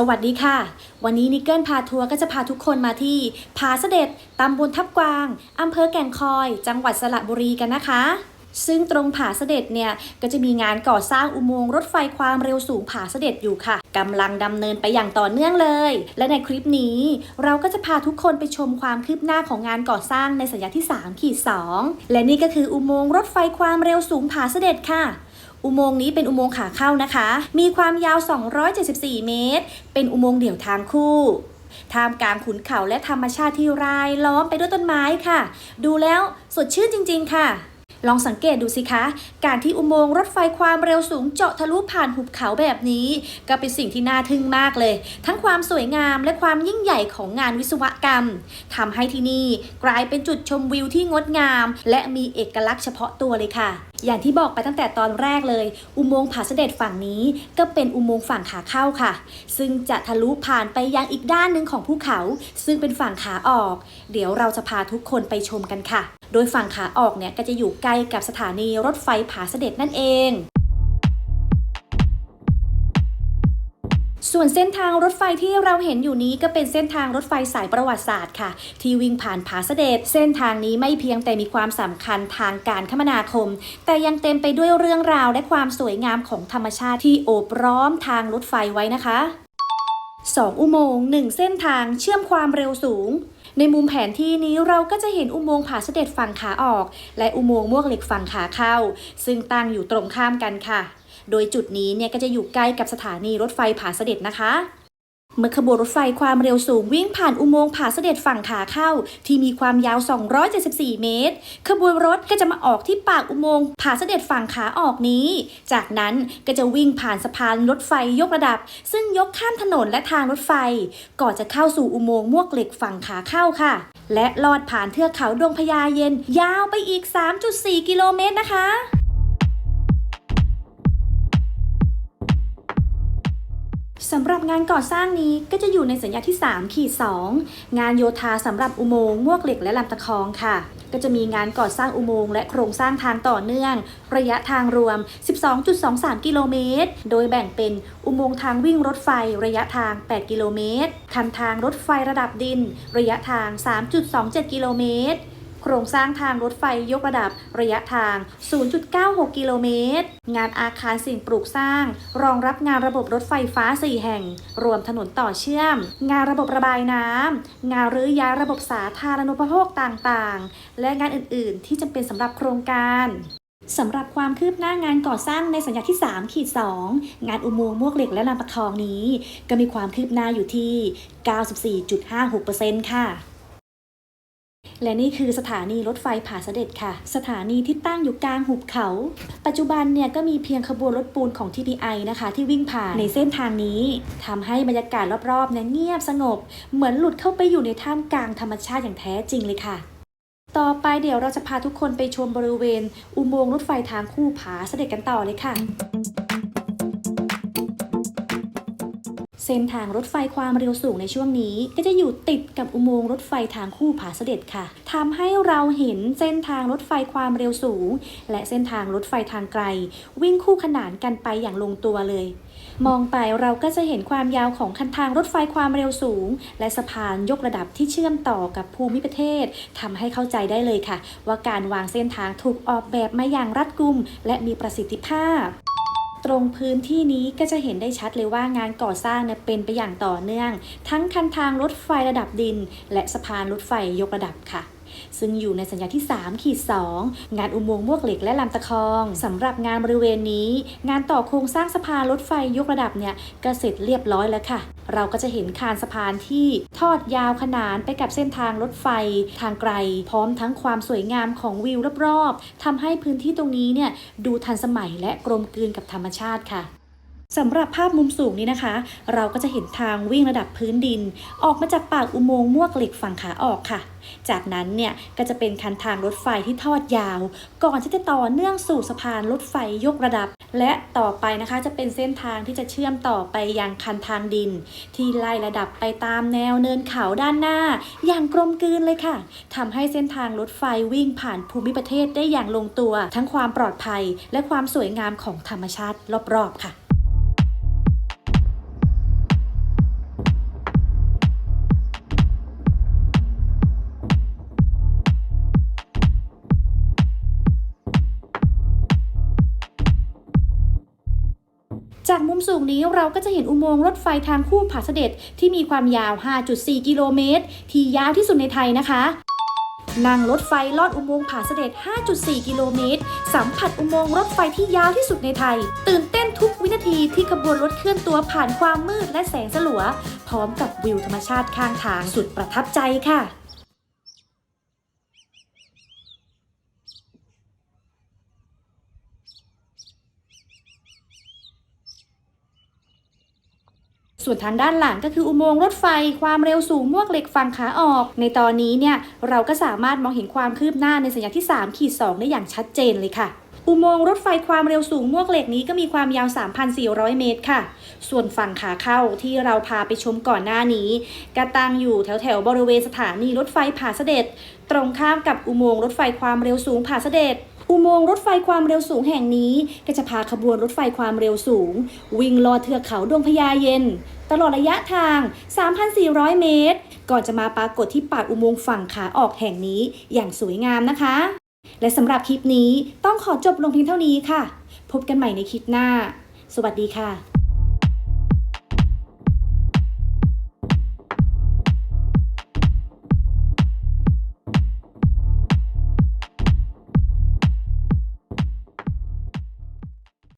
สวัสดีค่ะ วันนี้นิกเกิลพาทัวร์ก็จะพาทุกคนมาที่ผาเสด็จตำบลทับกวางอำเภอแก่งคอย จังหวัดสระบุรีกันนะคะ ซึ่งตรงผาเสด็จเนี่ย ก็จะมีงานก่อสร้างอุโมงค์รถไฟความเร็วสูงผาเสด็จอยู่ค่ะกำลังดำเนินไปอย่างต่อเนื่องเลย และในคลิปนี้ เราก็จะพาทุกคนไปชมความคืบหน้าของงานก่อสร้างในสัญญาที่3ขีด2และนี่ก็คืออุโมงค์รถไฟความเร็วสูงผาเสด็จค่ะ อุโมงค์นี้เป็นอุโมงค์ขาเข้านะคะ มีความยาว 274 เมตร เป็นอุโมงค์เดี่ยวทางคู่ท่ามกลางขุนเขาและธรรมชาติที่รายล้อมไปด้วยต้นไม้ค่ะ ดูแล้วสดชื่นจริง ๆ ค่ะ ลองสังเกตดูสิคะ การที่อุโมงค์รถไฟความเร็วสูงเจาะทะลุผ่านหุบเขาแบบนี้ ก็เป็นสิ่งที่น่าทึ่งมากเลย ทั้งความสวยงามและความยิ่งใหญ่ของงานวิศวกรรมทำให้ที่นี่กลายเป็นจุดชมวิวที่งดงาม และมีเอกลักษณ์เฉพาะตัวเลยค่ะ อย่างที่บอกไปตั้งแต่ตอนแรกเลย อุโมงค์ผาเสด็จฝั่งนี้ ก็เป็นอุโมงค์ฝั่งขาเข้าค่ะ ซึ่งจะทะลุผ่านไปยังอีกด้านหนึ่งของภูเขา ซึ่งเป็นฝั่งขาออก เดี๋ยวเราจะพาทุกคนไปชมกันค่ะ โดยฝั่งขาออกเนี่ยก็จะอยู่ใกล้กับสถานีรถไฟผาเสด็จนั่นเอง ส่วนเส้นทางรถไฟที่เราเห็นอยู่นี้ก็เป็นเส้นทางรถไฟสายประวัติศาสตร์ค่ะ ที่วิ่งผ่านผาเสด็จ เส้นทางนี้ไม่เพียงแต่มีความสำคัญทางการคมนาคม แต่ยังเต็มไปด้วยเรื่องราวและความสวยงามของธรรมชาติที่โอบล้อมทางรถไฟไว้นะคะ 2 อุโมงค์1เส้นทางเชื่อมความเร็วสูง ในมุมแผนที่นี้เราก็จะเห็นอุโมงค์ผาเสด็จฝั่งขาออก และอุโมงค์มวกเหล็กฝั่งขาเข้า ซึ่งตั้งอยู่ตรงข้ามกันค่ะ โดยจุดนี้เนี่ยก็จะอยู่ใกล้กับสถานีรถไฟผาเสด็จนะคะ เมื่อขบวนรถไฟความเร็วสูงวิ่งผ่านอุโมงค์ผาเสด็จฝั่งขาเข้า ที่มีความยาว 274 เมตร ขบวนรถก็จะมาออกที่ปากอุโมงค์ผาเสด็จฝั่งขาออกนี้ จากนั้นก็จะวิ่งผ่านสะพานรถไฟยกระดับ ซึ่งยกข้ามถนนและทางรถไฟ ก่อนจะเข้าสู่อุโมงค์มวกเหล็กฝั่งขาเข้าค่ะ และลอดผ่านเทือกเขาดงพญาเย็น ยาวไปอีก 3.4 กิโลเมตรนะคะ สำหรับงานก่อสร้างนี้ก็จะอยู่ในสัญญาที่3ขีด2งานโยธาสำหรับอุโมงค์มวกเหล็กและลำตะคองค่ะ ก็จะมีงานก่อสร้างอุโมงค์และโครงสร้างทางต่อเนื่อง ระยะทางรวม 12.23 กิโลเมตร โดยแบ่งเป็นอุโมงค์ทางวิ่งรถไฟระยะทาง 8 กิโลเมตรคันทางรถไฟระดับดิน ระยะทาง 3.27 กิโลเมตร โครงสร้างทางรถไฟยกระดับระยะทาง 0.96 กิโลเมตร งานอาคารสิ่งปลูกสร้าง รองรับงานระบบรถไฟฟ้า 4 แห่ง รวมถนนต่อเชื่อม งานระบบระบายน้ำ งานรื้อย้ายระบบสาธารณูปโภคต่างๆ และงานอื่นๆ ที่จำเป็นสำหรับโครงการสำหรับความคืบหน้างานก่อสร้างในสัญญาที่ 3 ขีด 2 งานอุโมงค์มวกเหล็กและลำปะทองนี้ ก็มีความคืบหน้าอยู่ที่ 94.56%ค่ะ และนี่คือสถานีรถไฟผาเสด็จค่ะ สถานีที่ตั้งอยู่กลางหุบเขา ปัจจุบันเนี่ยก็มีเพียงขบวนรถปูนของ TPI นะคะ ที่วิ่งผ่านในเส้นทางนี้ทำให้บรรยากาศรอบๆเนี่ยเงียบสงบ เหมือนหลุดเข้าไปอยู่ในท่ามกลางธรรมชาติอย่างแท้จริงเลยค่ะ ต่อไปเดี๋ยวเราจะพาทุกคนไปชมบริเวณ อุโมงค์รถไฟทางคู่ผาเสด็จกันต่อเลยค่ะ เส้นทางรถไฟความเร็วสูงในช่วงนี้ ก็จะอยู่ติดกับอุโมงค์รถไฟทางคู่ผาเสด็จค่ะทำให้เราเห็นเส้นทางรถไฟความเร็วสูง และเส้นทางรถไฟทางไกล วิ่งคู่ขนานกันไปอย่างลงตัวเลย มองไปเราก็จะเห็นความยาวของคันทางรถไฟความเร็วสูง และสะพานยกระดับที่เชื่อมต่อกับภูมิประเทศทำให้เข้าใจได้เลยค่ะ ว่าการวางเส้นทางถูกออกแบบมาอย่างรัดกุม และมีประสิทธิภาพ ตรงพื้นที่นี้ก็จะเห็นได้ชัดเลยว่างานก่อสร้างเนี่ยเป็นไปอย่างต่อเนื่อง ทั้งคันทางรถไฟระดับดิน และสะพานรถไฟยกระดับค่ะ ซึ่งอยู่ในสัญญาที่3ขีด2งานอุโมงค์มวกเหล็กและลำตะคองสำหรับงานบริเวณนี้ งานต่อโครงสร้างสะพานรถไฟยกระดับเนี่ยก็เสร็จเรียบร้อยแล้วค่ะ เราก็จะเห็นคานสะพานที่ทอดยาวขนานไปกับเส้นทางรถไฟทางไกล พร้อมทั้งความสวยงามของวิวรอบๆทำให้พื้นที่ตรงนี้เนี่ยดูทันสมัยและกลมกลืนกับธรรมชาติค่ะ สำหรับภาพมุมสูงนี้นะคะ เราก็จะเห็นทางวิ่งระดับพื้นดิน ออกมาจากปากอุโมงค์มวกเหล็กฝั่งขาออกค่ะ จากนั้นเนี่ยก็จะเป็นคันทางรถไฟที่ทอดยาว ก่อนที่จะต่อเนื่องสู่สะพานรถไฟยกระดับ และต่อไปนะคะจะเป็นเส้นทางที่จะเชื่อมต่อไปยังคันทางดิน ที่ไล่ระดับไปตามแนวเนินเขาด้านหน้า อย่างกลมกลืนเลยค่ะทำให้เส้นทางรถไฟวิ่งผ่านภูมิประเทศได้อย่างลงตัว ทั้งความปลอดภัย และความสวยงามของธรรมชาติรอบๆค่ะ จากมสูงนี้เราก็จะเห็นอุโมงค์รถไฟทางคู่ผาเสด็จที่มีความยาว 5.4 กิโลเมตร ที่ยาวที่สุดในไทยนะคะนั่งรถไฟลอดอุโมงค์ผาเสด็จ 5.4 กิโลเมตร สัมผัสอุโมงค์รถไฟที่ยาวที่สุดในไทย ตื่นเต้นทุกวินาทีที่ขบวนรถเคลื่อนตัวผ่านความมืดและแสงสลัว พร้อมกับวิวธรรมชาติข้างทางสุดประทับใจค่ะ ส่วนทางด้านหลังก็คืออุโมงค์รถไฟความเร็วสูงมวกเหล็กฝั่งขาออก ในตอนนี้เนี่ยเราก็สามารถมองเห็นความคืบหน้าในสัญญาที่3ขีด2ได้อย่างชัดเจนเลยค่ะอุโมงค์รถไฟความเร็วสูงมวกเหล็กนี้ก็มีความยาว 3,400 เมตรค่ะ ส่วนฝั่งขาเข้าที่เราพาไปชมก่อนหน้านี้ก็ตั้งอยู่แถวแถวบริเวณสถานีรถไฟผาเสด็จ ตรงข้ามกับอุโมงค์รถไฟความเร็วสูงผาเสด็จ อุโมงค์รถไฟความเร็วสูงแห่งนี้ ก็จะพาขบวนรถไฟความเร็วสูง วิ่งลอดเทือกเขาดงพญาเย็น ตลอดระยะทาง 3,400 เมตร ก่อนจะมาปรากฏที่ปากอุโมงค์ฝั่งขาออกแห่งนี้อย่างสวยงามนะคะ และสำหรับคลิปนี้ต้องขอจบลงเพียงเท่านี้ค่ะ พบกันใหม่ในคลิปหน้า สวัสดีค่ะ